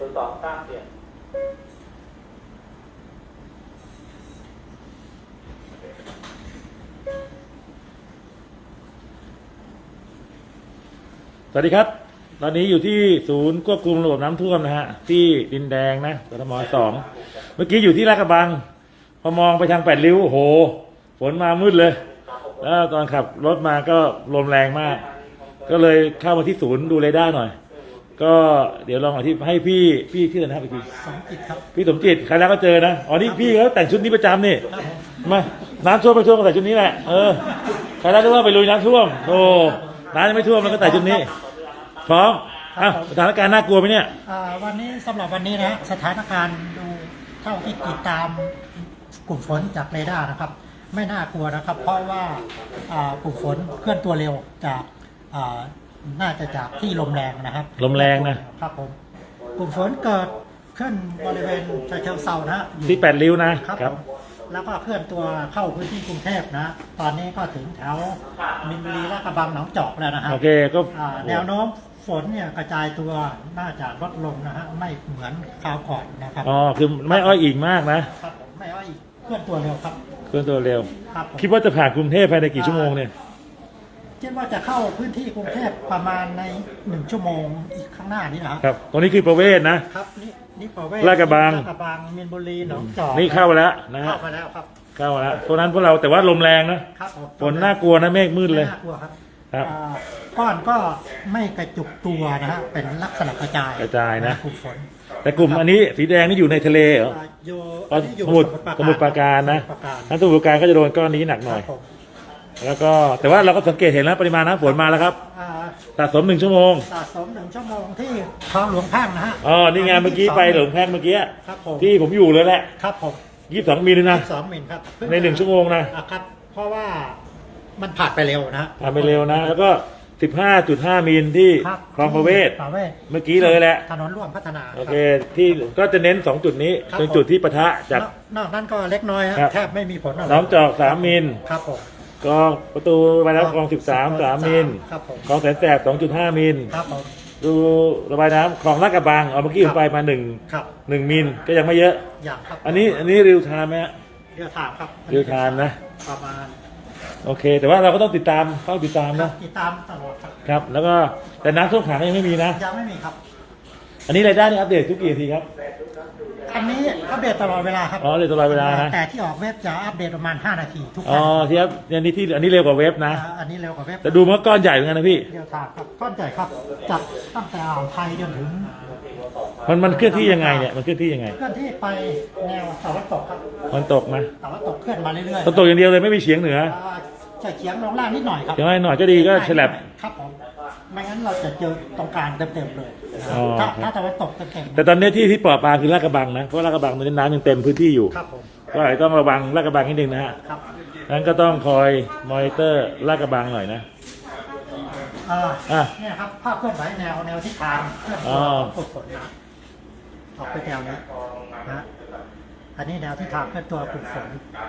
ศูนย์สองตั้งเปลี่ยสวัสดีครับ ตอนนี้อยู่ที่ศูนย์ควบคุมระบบน้ำท่วมนะฮะ ที่ดินแดงนะกทมสองเมื่อกี้อยู่ที่ลาดกระบัง พอมองไปทางแปดริ้วโอ้โห ฝนมามืดเลย แล้วตอนขับรถมาก็ลมแรงมาก ก็เลยเข้ามาที่ศูนย์ดูเรดาร์หน่อย ก็เดี๋ยวลองอธิบายให้พี่พี่ที่ไหนนะครับอีกทีสองจิตครับพี่สมจิตใครแล้วก็เจอนะอ๋อนี่พี่เขาแต่งชุดนี้ประจำนี่มาน้ำท่วมไปท่วมก็ใส่ชุดนี้แหละเออใครแล้วก็ว่าไปลุยน้ำท่วมโอ้น้ำยังไม่ท่วมแล้วก็ใส่ชุดนี้พร้อมอ้าวสถานการณ์น่ากลัวไหมเนี่ยอ่าวันนี้สำหรับวันนี้นะสถานการณ์ดูเท่าที่ติดตามกลุ่มฝนจากเรดาร์นะครับ ไม่น่ากลัวนะครับ เพราะว่าอ่ากลุ่มฝนเคลื่อนตัวเร็วจากอ่า น่าจะจากที่ลมแรงนะครับลมแรงนะ ครับผมกลุ่มฝนเกิดขึ้นบริเวณชายเชิงเซานะฮะอยู่ที่แปดริ้วนะครับครับผมแล้วก็เคลื่อนตัวเข้าพื้นที่กรุงเทพนะ ตอนนี้ก็ถึงแถวมินบุรีและกระบังหนองจอกแล้วนะฮะโอเคก็อ่าแนวโน้มฝนเนี่ยกระจายตัวน่าจะลดลงนะฮะไม่เหมือนคราวก่อนนะครับอ๋อคือไม่อ้อยอิงมากนะครับผมไม่ว่าอีกเคลื่อนตัวเร็วครับ เคลื่อนตัวเร็ว ครับผมคิดว่าจะผ่านกรุงเทพภายในกี่ชั่วโมงเนี่ย คิดว่าจะเข้าพื้นที่กรุงเทพประมาณในหนึ่งชั่วโมงอีกข้างหน้านี้นะครับครับ ตรงนี้คือประเวศนะ ครับนี่นี่ประเวศลาดกระบัง ลาดกระบังมินบุรีหนองจอกนี่เข้ามาแล้วนะฮะเข้ามาแล้วครับเข้ามาแล้วเพราะฉะนั้นพวกเราแต่ว่าลมแรงนะครับผมฝนน่ากลัวนะเมฆมืดเลยไม่น่ากลัวครับครับอ่าก้อนก็ไม่กระจุกตัวนะฮะเป็นลักษณะกระจายกระจายนะ กลุ่มฝนแต่กลุ่มอันนี้สีแดงนี่อยู่ในทะเลเหรออ่าโยอ๋ออันนี้อยู่สมุทรสมุทรปราการนะสมุทรปราการนั้นสมุทรปราการก็จะโดนก้อนนี้หนักหคน่รัอยบผม แล้วก็แต่ว่าเราก็สังเกตเห็นแล้วปริมาณน้ำฝนมาแล้วครับอ่าสะสมหนึ่งชั่วโมงสะสมหนึ่งชั่วโมงที่คลองหลวงแพ่งนะฮะอ๋อนี่ไงเมื่อกี้ไปหลงแพงเมื่อกี้ครับผมที่ผมอยู่เลยแหละครับผมยี่สิบสองมิลนะ สองมิลครับในหนึ่งชั่วโมงนะ อะครับ เพราะว่ามันผ่านไปเร็วนะฮะทำไปเร็วนะ แล้วก็สิบห้าจุดห้ามิลที่ครับคลองประเวศ ประเวศเมื่อกี้เลยแหละ ถนนร่วมพัฒนาโอเคที่ก็จะเน้นสองจุดนี้ครับ เป็นจุดที่ปะทะคจารักบนอกนั้นก็เล็กน้อยฮะครับ แทบไม่มีผลอะไรน้องจอกสามมิล ครับผม กองประตูระบายน้ำคลองสิบสามสามมิลครับผมคลองแสนแสบสองจุดห้ามิลครับผมดูระบายน้ำคลองลาดกระบังเอาเมื่อกี้ผมไปมาหนึ่งครับหนึ่งมิลก็ยังไม่เยอะ อย่างครับอันนี้อันนี้ริวไทม์ไหมฮะเรียวถามครับเรียวไทม์นะ ประมาณโอเค แต่ว่าเราก็ต้องติดตามเฝ้าติดตามครันะบติดตามตลอดครับครับ แล้วก็แต่น้ำท่วมขังก็ยังไม่มีนะ ยังไม่มีครับ อันนี้รายได้นี่อัปเดตทุกกี่นาทีครับ อันนี้อัปเดตตลอดเวลาครับอ๋ออัปเดตตลอดเวลานะแต่ที่ออกเว็บจะอัปเดตประมาณ 5 นาทีทุกคอ๋อรั้งที่ครับอันนี้ที่อันนี้เร็วกว่าเว็บนะอ่าอันนี้เร็วกว่าเว็บแต่ดูมันก็ก้อนใหญ่เหมือนกันนะพี่เรียวถามครับก้อนใหญ่ครับจากตั้งแต่อ่าวไทยจนถึงมันมันเคลื่อนที่ยังไงเนี่ย มันเคลื่อนที่ยังไง เคลื่อนที่ไปแนวตะวันตกครับมันตกนะตะวันตกเคลื่อนมาเรื่อยๆตกตกอย่างเดียวเลยไม่มีเฉียงเหนือ อ่าจะเฉียงลงล่างนิดหน่อยครับอย่างไรหน่อยก็ดีก็ฉลับครับผม ไม่งั้นเราจะเจอตรงกลางเต็มๆเลยอ๋อ ถ้าถ้าตะวันตกเต็มๆแต่ตอนนี้ที่ที่ปลอดปลาคือลาดกระบังนะเพราะลาดกระบังตอนนี้น้ำยังเต็มพื้นที่อยู่ครับผมก็อาจจะต้องระวังลาดกระบังนิดนึงนะฮะครับงั้นก็ต้องคอยมอนิเตอร์ลาดกระบังหน่อยนะ อ่าอะเนี่ยครับภาพเคลื่อนไหวแนวแนวทิศทางเคลื่อนอ๋ตัวอฝึกฝนนะออกไปแนวนี้นะอันนี้แนวทิศทางเคลื่อนตัวฝึกฝน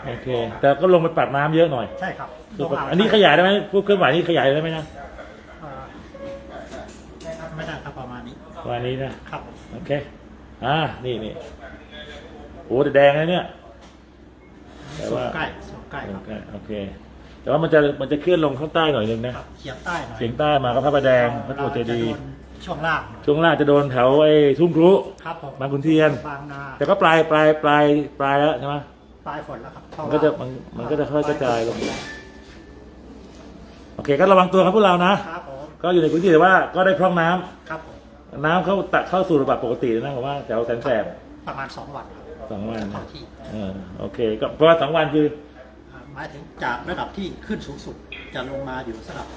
โอเค แต่ก็ลงไปปัดน้ำเยอะหน่อยใช่ครับลงาวอันนี้ขยายได้ไหมพวกเครื่องหมายนี่ขยายได้ไหมนะ มาณนี้ประมาณนี้นะครับ โอเค อ่า นี่นี่โอ้แต่แดงนะเนี่ย แต่ส่วว่านใกล้ส่วนใกล้ครับโอเคโอเค แต่ว่ามันจะมันจะเคลื่อนลงข้างใต้หน่อยนึงนะ ครับเฉียงใต้หน่อยเสียงใต้มาก็พระประแดงพระตรวจเจดีย์ราจะโดนช่วงล่างช่วงล่างจะโดนแถวไอ้ทุ่งครุ ครับผมบางขุนเทียน บางนาแต่ก็ปลายปลายปลายปลายแล้วใช่ไหม ปลายฝนแล้วครับเพรามันก็จะมันมันก็จะค่อยกระจายลง โอเคก็ระวังตัวครับพวกเรานะ ครับผม ก็อยู่ในพื้นที่แต่ว่าก็ได้พร่องน้ำครับผม น้ำเข้าตักเข้าสู่ระดับปกติแล้วนะผมว่าแถวแสนแสบประมาณสองวันครับสองวันเข้านะที่เออโอเค ก็เพราะว่าสองวันคืออ่าหมายถึงจากระดับที่ขึ้นสูงสุดจะลงมาอยู่สลับ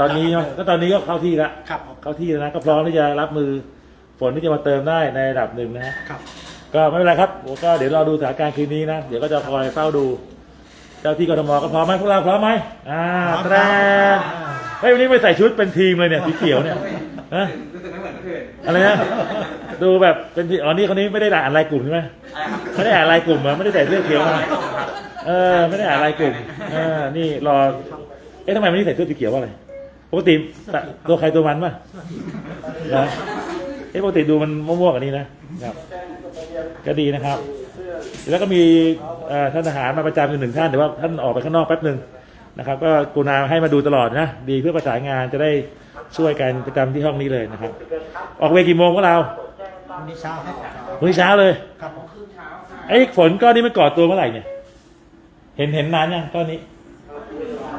ตอนนี้เนอะก็ตอนนี้ก็เข้าที่แล้วครับผมเข้าที่แล้วนะก็พร้อมที่จะรับมือฝนที่จะมาเติมได้ในระดับหนึ่งนะฮะ ครับ ก็ไม่เป็นไรครับก็เดี๋ยวเราดูสถานการณ์คืนนี้นะ เดี๋ยวก็จะคอยเฝ้าดู เจ้าที่กทมก็พร้อมไหมพวกเราพร้อมไหมอ่าแตรน เฮ้ยวันนี้ไปใส่ชุดเป็นทีมเลยเนี่ยสีเขียวเนี่ยฮะรู้สึกไม่เหมือนเมื่อคืนอะไรนะดูแบบเป็นทีอ๋อนี่คนนี้ไม่ได้อ่านรายกลุ่มใช่ไหมไม่ได้อ่านรายกลุ่มเหรอไม่ได้ใส่เสื้อเขียวมาเออไม่ได้อ่านรายกลุ่มเออนี่รอเอ๊ะทำไมวันนี้ใส่เสื้อสีเขียวว่าอะไรปกติตัวใครตัวมันป่ะเหรอเอ๊ะที่ปกติดูมันม่วงๆกันนี้นะครับ ก็ดีนะครับ แล้วก็มีเอ่อท่านทหารมาประจำอยู่หนึ่งท่านแต่ว่าท่านออกไปข้างนอกแป๊บหนึ่ง นะครับ ก็กรุณาให้มาดูตลอดนะ ดีเพื่อประสานงานจะได้ช่วยกันประจำที่ห้องนี้เลยนะครับ ออกเวรกี่โมงพวกเราวันนี้เช้าครับวันนี้เช้าเลยครับผมไอ้ฝนก้อนนี้มันก่อตัวเมื่อไหร่เนี่ย เห็นเห็นนานยังก้อนนี้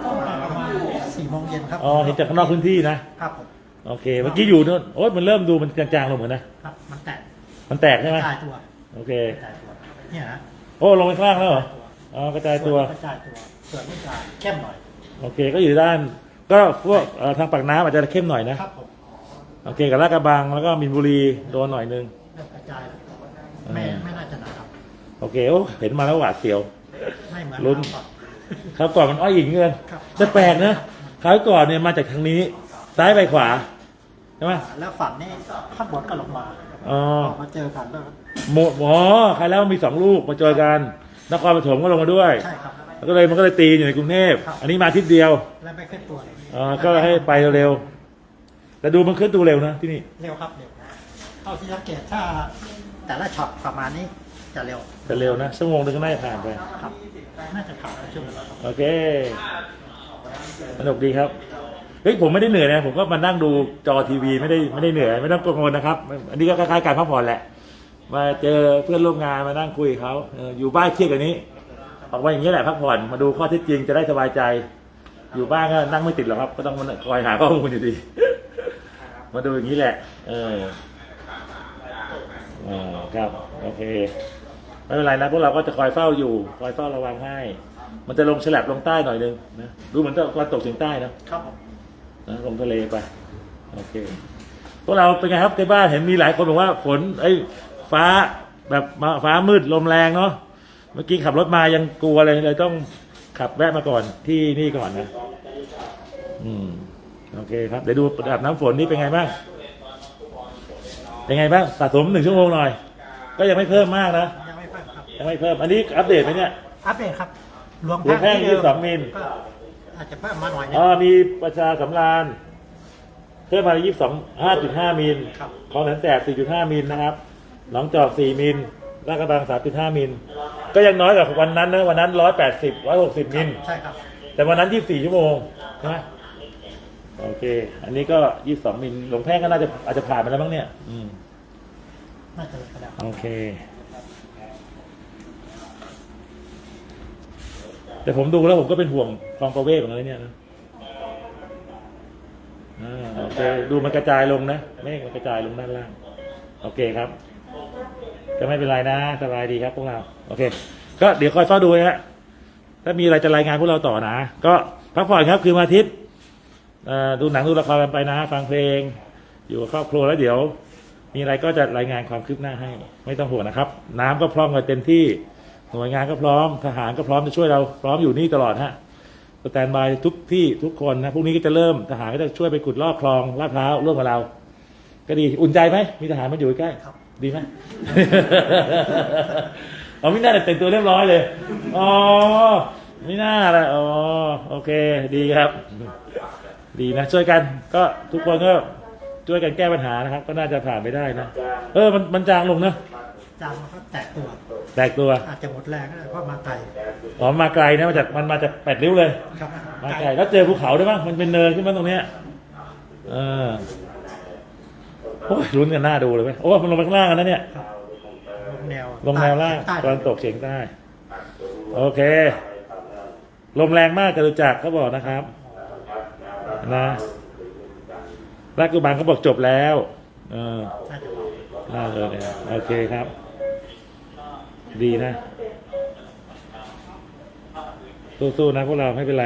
ก็ประมาณสี่โมงเย็นครับอ๋อเห็นจากข้างนอกพื้นที่นะครับผมโอเคเมื่อกี้อยู่นู่นโอ๊ยมันเริ่มดูมันจางๆลงเหมือนนะครับ มันแตกมันแตกใช่ไหมกระจายตัวโอเคกระจายตัวเนี่ยฮะโอ้ลงไปข้างล่างแล้วเหรออ๋อกระจายตัวกระจายตัว ส่วนนี้จะเข้มหน่อยโอเคก็อยู่ด้าน ก็พวกเอ่อทางปากน้ำอาจจะเข้มหน่อยนะ ครับผมโอเคกับลาดกระบังแล้วก็มินบุรีโดนหน่อยนึงเริ่มกระจายไม่ไม่น่าจะหนาครับ โอเคโอ้เห็นมาแล้วหวาดเสียว ไม่เหมือนลุ้นครับ คราวก่อนมันอ้อยหญิงเงินครับ แต่แปลกนะคราวก่อนเนี่ยมาจากทางนี้ ซ้ายไปขวาใช่ไหมแล้วฝั่งนี้ข้างบนก็ลงมาอ๋อออกมาเจอกันแล้วหมหมอใครแล้วมีสองลูกมาเจอกัน นครปฐมก็ลงมาด้วย ใช่ครับแล้ว ก็เลยมันก็เลยตีอยู่ในกรุงเทพครับ อันนี้มาทิศเดียวแล้วไม่ขึ้นตัวเลยอ๋อก็ให้ไปเร็วๆแต่ดูมันเคลื่อนตัวเร็วนะที่นี่เร็วครับเร็วเท่าที่สังเกตถ้าแต่ละช็อตประมาณนี้จะเร็วแต่เร็วนะชั่วโมงนึงก็น่าจะผ่านไป ครับน่าจะผ่านช่วงเวลาครับโอเคสนุกดีครับเฮ้ยผมไม่ได้เหนื่อยนะ ผมก็มานั่งดูจอทีวีไม่ได้ไม่ได้เหนื่อย ไม่ต้องกังวลนะครับ อันนี้ก็คล้ายๆการพักผ่อนแหละ มาเจอเพื่อนร่วมงานมานั่งคุยกับเขาเอออยู่บ้านเครียดกว่านี้ ออกมาอย่างนี้แหละพักผ่อนมาดูข้อเท็จจริงจะได้สบายใจ อยู่บ้านก็นั่งไม่ติดหรอกครับก็ต้องมาคอยหาข้อมูลอยู่ดี มาดูอย่างนี้แหละ เอออ๋อครับโอเคไม่เป็นไรนะพวกเราก็จะคอยเฝ้าอยู่ คอยเฝ้าระวังให้ มันจะลงฉลับลงใต้หน่อยนึงนะดูเหมือนตะวันตกเฉียงใต้นะครับผมนะลงทะเลไปโอเคพวกเราเป็นไงครับในบ้านเห็นมีหลายคนบอกว่าฝนไอ้ยฟ้าแบบมาฟ้ามืดลมแรงเนาะ เมื่อกี้ขับรถมายังกลัวเลยเลยต้องขับแวะมาก่อนที่นี่ก่อนนะ อืม โอเคครับ เดี๋ยวดูระดับน้ำฝนนี่เป็นไงบ้าง เป็นไงบ้าง สะสมหนึ่งชั่วโมงหน่อย ก็ยังไม่เพิ่มมากนะ ยังไม่เพิ่มครับ ยังไม่เพิ่ม อันนี้อัปเดตไหมเนี่ย อัปเดตครับหลวงหลวงแพ่งที่เดิ22มิลก็อาจจะเพิ่มมาหน่อยนึงอ๋อมีประชาสำราญเพิ่มมายี่สิบสองห้าจุดห้ามิลครับคลองแสนแสบสี่จุดห้ามิลนะครับ หนองจอกสี่มิลลาดกระบังสามจุดห้ามิล ก็ยังน้อยกว่าวันนั้นนะวันนั้นร้อยแปดสิบร้อยหกสิบมิลใช่ครับ แต่วันนั้นยี่สี่ชั่วโมงใช่ไหมโอเค อันนี้ก็ยี่สิบสองมิลหลวงแพ่งก็น่าจะอาจจะผ่านไปแล้วมั้งเนี่ย อืมน่าจะกระดับโอเค แต่ผมดูแล้วผมก็เป็นห่วงคลองประเวศเหมือนกันนะเนี่ยนะอ่าโอเค ดูมันกระจายลงนะเมฆมันกระจายลงด้านล่าง โอเคครับ ก็ไม่เป็นไรนะสบายดีครับพวกเราโอเค ก็เดี๋ยวคอยเฝ้าดูนะฮะถ้ามีอะไรจะรายงานพวกเราต่อนะ ก็พักผ่อนครับคือวันอาทิตย์เอ่อดูหนังดูละครกันไปนะ ฟังเพลง อยู่กับครอบครัวแล้วเดี๋ยว มีอะไรก็จะรายงานความคืบหน้าให้ ไม่ต้องห่วงนะครับ น้ำก็พร้อมกันเต็มที่หน่วยงานก็พร้อมทหารก็พร้อมจะช่วยเราพร้อมอยู่นี่ตลอดฮะสแตนบายทุกที่ทุกคนนะพรุ่งนี้ก็จะเริ่มทหารก็จะช่วยไปขุดลอกคลองลาดพร้าวร่วมกับเรา ก็ดีอุ่นใจไหมมีทหารมาอยู่ใกล้ ดีไหมเอาไม่น่าแต่แต่งตัวเรียบร้อยเลย อ๋อไม่น่าละอ๋อโอเค ดีครับ ดีนะ ช่วยกัน ก็ทุกคนก็ช่วยกันแก้ปัญหานะครับ ก็น่าจะผ่านไปได้นะ เออ มันมันจางลงนะ จางมันก็แตกตัว แตกตัว อาจจะหมดแรงก็ได้เพราะมาไกลอ๋อ มาไกลนะ มาจาก มันมาจากแปดริ้วเลย ครับมาไกลแล้วเจอภูเขาด้วยมั้งมันเป็นเนินขึ้นมาตรงเนี้ย เออ โอ้ยลุ้นกันหน้าดูเลยไหมโอ้ยมันลงไปข้างล่างกันนะเนี่ยครับลงแนวลงแนวล่างใต้ตอนตกเฉียงใต้ โอเค ลมแรงมากจตุจักรเขาบอกนะครับ นะลาดกระบังเขาบอกจบแล้วเออน่าจะเบาน่าเลยนะโอเคครับ ดีนะ สู้ๆนะพวกเราไม่เป็นไร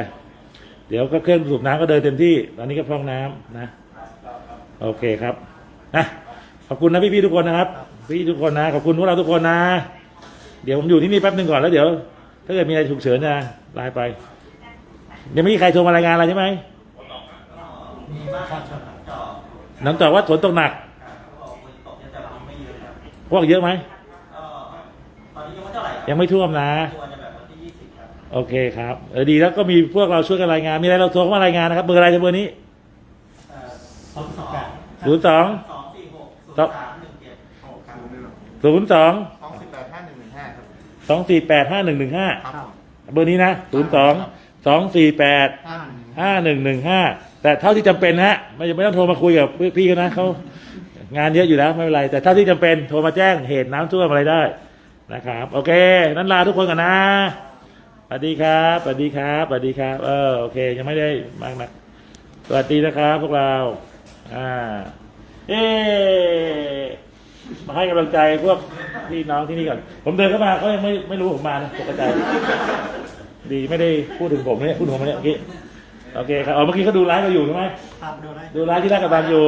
เดี๋ยวก็เครื่องสูบน้ำก็เดินเต็มที่ ตอนนี้ก็พร่องน้ำนะ โอเคครับ นะขอบคุณนะพี่ๆทุกคนนะครับ พี่ทุกคนนะขอบคุณพวกเราทุกคนนะ เดี๋ยวผมอยู่ที่นี่แป๊บหนึ่งก่อนแล้วเดี๋ยว ถ้าเกิดมีอะไรฉุกเฉินนะไลน์ไปยังไม่มีใครโทรมารายงานอะไรใช่ไหมมีประชาชนน้ำตอบว่าฝนตกหนัก พวกเยอะไหมตอนนี้ยังไม่เท่าไหร่ยังไม่ท่วมนะตัวจะแบบวันที่ยี่สิบครับโอเคครับเออดีแล้วก็มีพวกเราช่วยกันรายงาน มีอะไรเราโทรเข้ามารายงานนะครับเบอร์อะไรเบอร์นี้สองสิบแปดศูนย์สอง สองสี่หกศูครับสามหนึ่งเจ็ดหกครับศูนย์สองสองสิบแปดห้าหนึ่งหนึ่งห้าครับสองสี่แปดห้าหนึ่งหนึ่งห้าครับเบอร์นี้นะศูนย์สองสองสี่แปดอ่าห้าหนึ่งหนึ่งห้าแต่เท่าที่จำเป็นนะฮะไม่ไม่ต้องโทรมาคุยกับพี่เขานะเขางานเยอะอยู่แล้วไม่เป็นไร แต่เท่าที่จำเป็นโทรมาแจ้งเหตุน้ำท่วมอะไรได้นะครับ โอเค นั้นลาทุกคนกันนะสวัสดีครับสวัสดีครับสวัสดีครับ เออโอเค ยังไม่ได้มากนักสวัสดีนะครับพวกเราอ่า เอ๊มาให้กำลังใจพวกพี่น้องที่นี่ก่อน ผมเดินเข้ามาเขายังไม่ไม่รู้ผมมานะตกใจดีไม่ได้พูดถึงผมเนี่ยพูดถึงผมเนี่ยเมื่อกี้โอเคครับอ๋อเมื่อกี้เขาดูไลฟ์เราอยู่ใช่ไหมครับดูได้ดูไลฟ์ที่ราชกระบังอยู่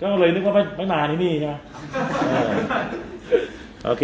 ก็เลยนึกว่าไม่ไม่มาที่นี่ใช่ไหมเออโอเค